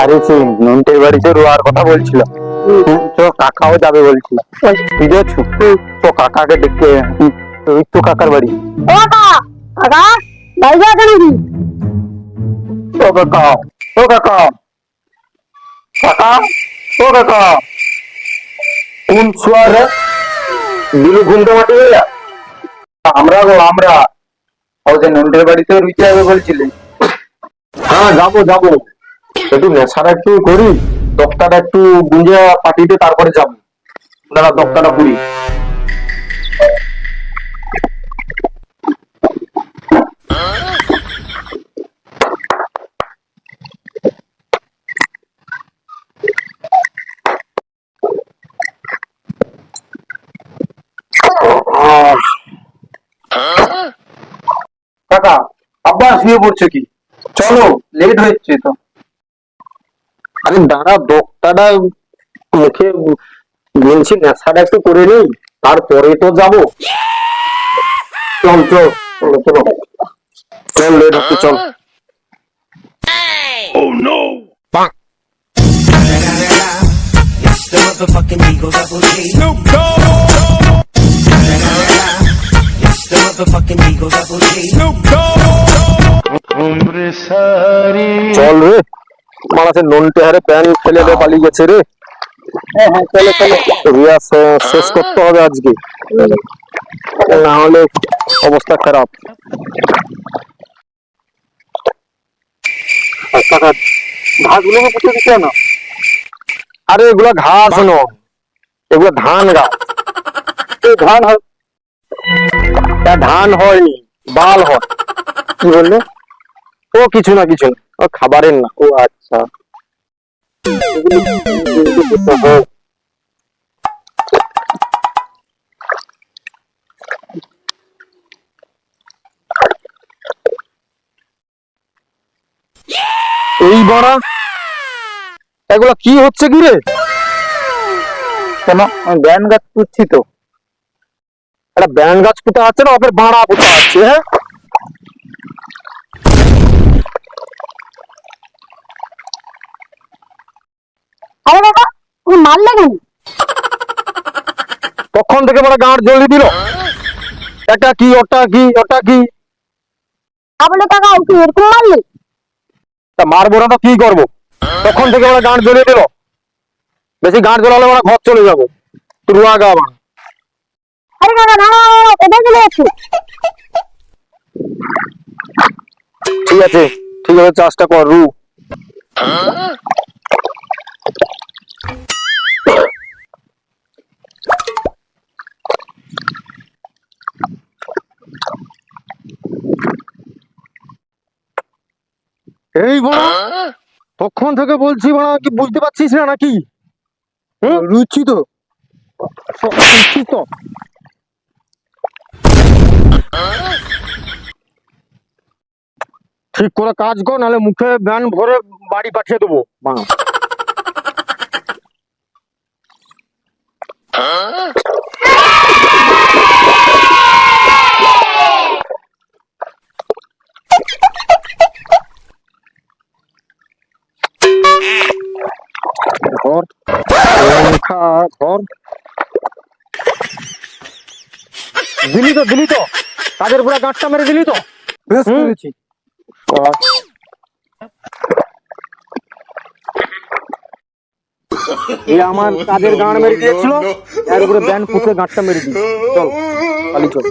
আরে সে নন্টের বাড়িতে রোয়ার কথা বলছিল তো কাকাও যাবে বলছিল বুঝেছ তো কাকাকে হুম, ওই তো কাকার বাড়ি। ও কাকা বাড়িতে আছে নাকি ও কাকা ও কাকা। কাকা ও কাকা। কোন শুয়ারে দিলু ঘুমতে মাটি আমরা গো আমরা। ও যে নন্টের বাড়িতে রুচি যাবে বলছিলে। হ্যাঁ যাব যাব। একটু নেশাটা একটু করি দক্তাটা একটু গুঞ্জে পাঠিয়ে তারপরে যাব। দাদা দক্তাটা করি। কাকা, আব্বা শুয়ে পড়ছে কি? চলো লেট হচ্ছে তো। আরে দাঁড়া বক্তাটা মুখে বলছি নেশাটা একটু করে নেই তারপরে তো যাব। চল চল চল চল চল চল oh, রে। মারাছে নন্টে হারে প্যান ফেলে দে পালিয়ে গেছে রে। হ্যাঁ হ্যাঁ রিয়া শেষ করতে হবে আজকে। না হলে অবস্থা খারাপ। ঘাসগুলোকে পুঁতে দিতে না আরে এগুলো ঘাস ন। এগুলো ধান গাছ। ধান হয়। ধান হয়নি বাল হয়। কি বললে? ও কিছু না কিছু না। ও খাবারের না। ও আচ্ছা। হ্যাঁ। এই বড়া। এগুলো কি হচ্ছে কি রে? কেন? ব্যান গাছ পুচ্ছি তো। একটা ব্যান গাছ পুঁতা আছে না? ওপরে বাড়া পুঁতা আছে হ্যাঁ আরে কাকা তুমি মারলে কেন? তখন থেকে মানে গাঁট জ্বলি দিল? এটা কি ওটা কি ওটা কি? তাহলে কাকা তুই এরকম মারলি? তা মারবো না তো কি করব? তখন থেকে মানে গাঁট জ্বলিয়ে দিল? বেশি গাঁট জ্বলালে মানে ঘর চলে যাব। তুই রুয়া গা আমার। আরে কাকা না, কোথায় চলে যাচ্ছি? ঠিক আছে ঠিক আছে চাষটা কর রু। এই বড় তখন থেকে বলছি বড়, কি বুঝতে পারছিস না নাকি? রুচি তো। রুচি তো। ঠিক করে কাজ কর, নাহলে মুখে ব্যান ভরে বাড়ি পাঠিয়ে দেবো। বাঁ খা ধর দিলি তো দিলি তো তাদের পুরো গাঁটটা মেরে দিলি তো বেশ করেছি এই আমার তাদের গান মেরে দিয়েছিল এর উপরে ব্যান্ড ফুটে গাঁটটা মেরে দিয়েছে চল চল